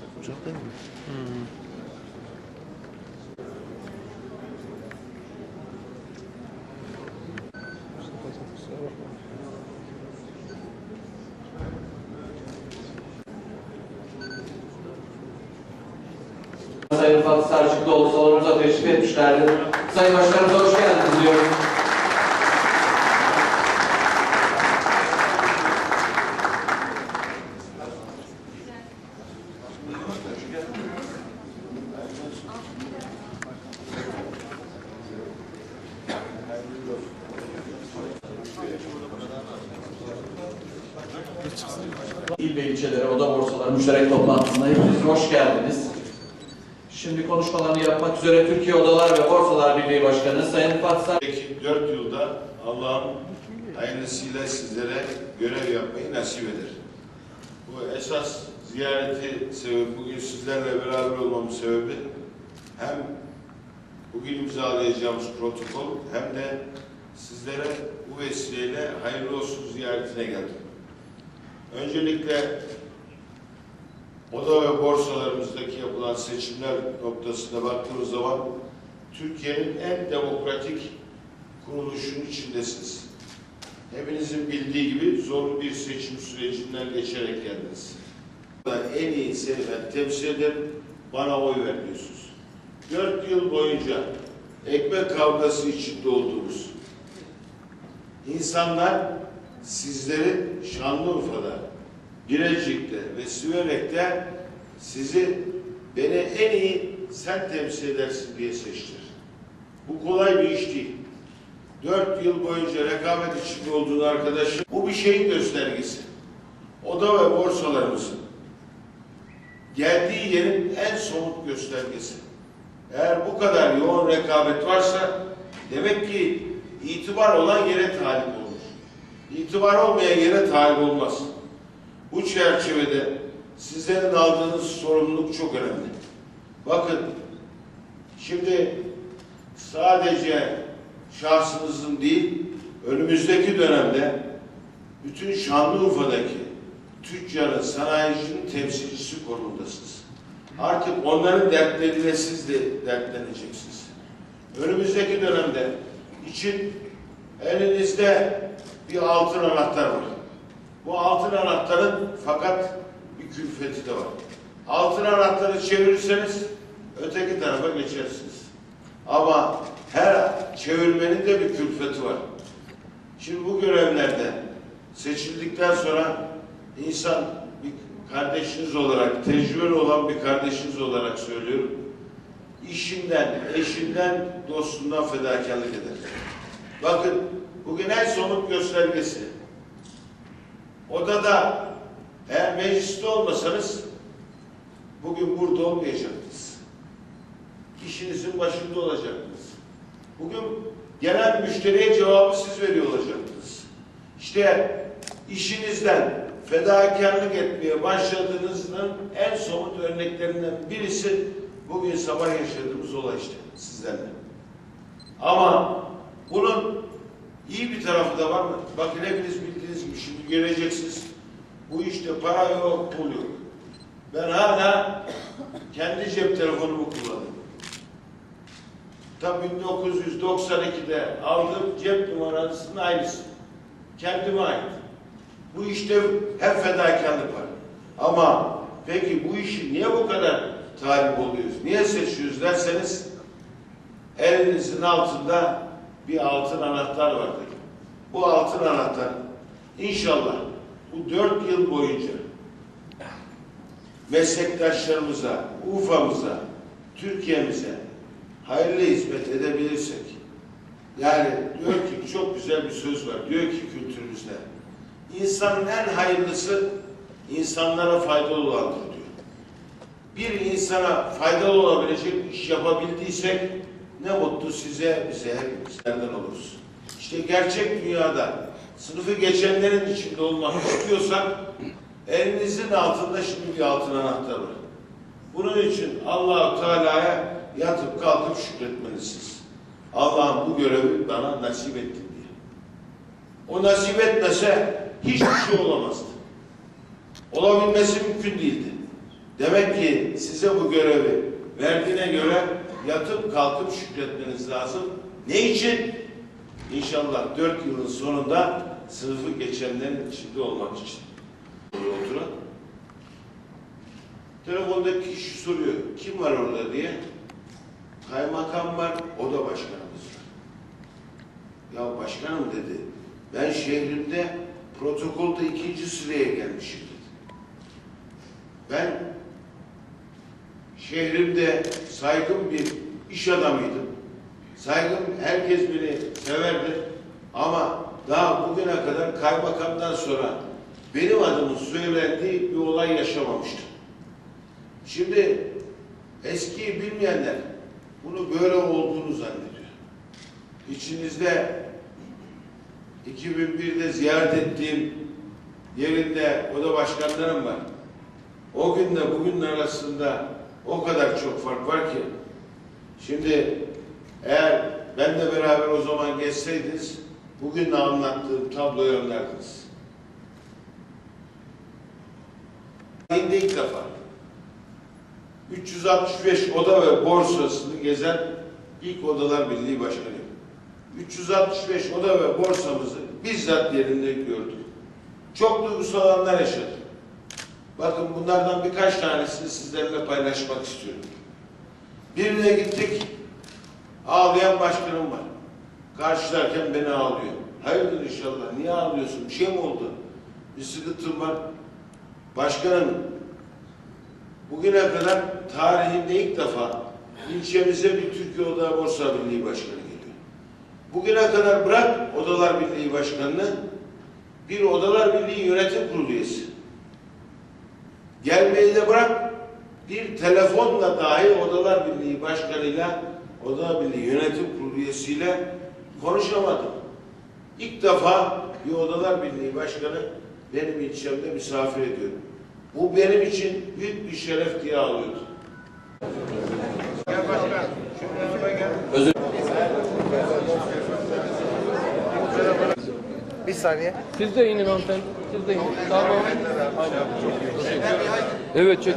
Değil mi? Sayın Fatih Sarçıklıoğlu salonumuza teşrif etmişlerdir. Sayın Başkanımıza hoş geldiniz diyorum. İl ve ilçelere oda borsaları müşterek toplantısına hepiniz hoş geldiniz. Şimdi konuşmalarını yapmak üzere Türkiye Odalar ve Borsalar Birliği Başkanı Sayın Peki 4 yılda Allah'ın hayırlısıyla sizlere görev yapmayı nasip eder. Bu esas ziyareti sebebi, bugün sizlerle beraber olmamın sebebi hem bugün imzalayacağımız protokol hem de sizlere bu vesileyle hayırlı olsun ziyaretine geldim. Öncelikle oda ve borsalarımızdaki yapılan seçimler noktasına baktığımız zaman Türkiye'nin en demokratik kuruluşun içindesiniz. Hepinizin bildiği gibi zorlu bir seçim sürecinden geçerek geldiniz. En iyi seni ben temsil ederim, bana oy ver diyorsunuz. Dört yıl boyunca ekmek kavgası içinde olduğumuz insanlar sizleri Şanlıurfa'da, Birecik'te ve Siverek'te sizi beni en iyi sen temsil edersin diye seçtiler. Bu kolay bir iş değil. Dört yıl boyunca rekabet içinde olduğun arkadaşım bu bir şeyin göstergesi. Oda ve borsalarımızın geldiği yerin en somut göstergesi. Eğer bu kadar yoğun rekabet varsa demek ki itibar olan yere talip olur. İtibar olmayan yere talip olmaz. Bu çerçevede sizlerin aldığınız sorumluluk çok önemli. Bakın şimdi sadece şahsınızın değil, önümüzdeki dönemde bütün Şanlıurfa'daki tüccarın, sanayicinin temsilcisi konumundasınız. Artık onların dertleriyle siz de dertleneceksiniz. Önümüzdeki dönemde için elinizde bir altın anahtar var. Bu altın anahtarın fakat bir külfeti de var. Altın anahtarı çevirirseniz öteki tarafa geçersiniz. Ama her çevirmenin de bir külfeti var. Şimdi bu görevlerde seçildikten sonra insan bir kardeşiniz olarak, tecrübeli olan bir kardeşiniz olarak söylüyorum. İşinden, eşinden, dostundan fedakarlık eder. Bakın bugün en somut göstergesi. Odada eğer mecliste olmasanız bugün burada olmayacaktınız. İşinizin başında olacaktınız. Bugün gelen müşteriye cevabı siz veriyor olacaktınız. İşte işinizden fedakarlık etmeye başladığınızın en somut örneklerinden birisi bugün sabah yaşadığımız olay işte sizlerle. Ama bunun iyi bir tarafı da var mı? Bakın hepiniz bildiğiniz gibi şimdi göreceksiniz. Bu işte para yok, pul yok. Ben hala kendi cep telefonumu kullanıyorum. Tam 1992'de aldığım cep numarasının aynısı. Kendime ait. Bu işte hep fedakarlık var. Ama peki bu işi niye bu kadar talip oluyoruz? Niye seçiyoruz derseniz elinizin altında bir altın anahtar vardır. Bu altın anahtar inşallah bu dört yıl boyunca meslektaşlarımıza, Urfa'mıza, Türkiye'mize hayırlı hizmet edebilirsek yani diyor ki çok güzel bir söz var. Diyor ki kültürümüzde insanın en hayırlısı insanlara faydalı olandır diyor. Bir insana faydalı olabilecek iş yapabildiysek ne mutlu size, bize hepimizlerden oluruz. İşte gerçek dünyada sınıfı geçenlerin içinde olmak istiyorsak elinizin altında şimdi bir altın anahtar var. Bunun için Allahu Teala'ya yatıp kalkıp şükretmelisiniz. Allah'ım bu görevi bana nasip ettin diye. O nasip etmese hiçbir şey olamazdı. Olabilmesi mümkün değildi. Demek ki size bu görevi verdiğine göre yatıp kalkıp şükretmeniz lazım. Ne için? İnşallah dört yılın sonunda sınıfı geçenlerin içinde olmak için. Oraya oturan. Telefondaki kişi soruyor, kim var orada diye. Kaymakam var, oda başkanımız var. Ya başkanım dedi, ben şehrimde protokolda ikinci sıraya gelmişim dedi. Ben şehrimde saygın bir iş adamıydım. Saygın, herkes beni severdi. Ama daha bugüne kadar kaymakamdan sonra benim adımın söylendiği bir olay yaşamamıştım. Şimdi eskiyi bilmeyenler bunu böyle olduğunu zannediyor. İçinizde 2001'de ziyaret ettiğim yerinde oda başkanlarım var. O günle bugünün arasında o kadar çok fark var ki. Şimdi eğer benle beraber o zaman geçseydiniz bugün de anlattığım tabloyu anlardınız. Tarihinde ilk defa 365 oda ve borsasını gezen ilk Odalar Birliği Başkanıyım. 365 oda ve borsamızı bizzat yerinde gördük. Çok duygusal anlar yaşadık. Bakın bunlardan birkaç tanesini sizlerle paylaşmak istiyorum. Birine gittik, ağlayan başkanım var. Karşılarken beni ağlıyor. Hayırdır inşallah, niye ağlıyorsun? Bir şey mi oldu? Bir sıkıntım var. Başkanım, bugüne kadar tarihinde ilk defa ilçemize bir Türkiye Oda Borsa Birliği Başkanı geliyor. Bugüne kadar bırak Odalar Birliği Başkanı'nı, bir Odalar Birliği Yönetim Kurulu üyesi. Gelmeyi de bırak, bir telefonla dahi Odalar Birliği Başkanı'yla, Odalar Birliği Yönetim Kurulu üyesiyle konuşamadım. İlk defa bir Odalar Birliği Başkanı benim ilçemde misafir ediyor. Bu benim için büyük bir şeref diye alıyordum. Özür Bir saniye. Siz de inin hanımefendi. Siz de inin. Tamam. Aynen. Evet çek.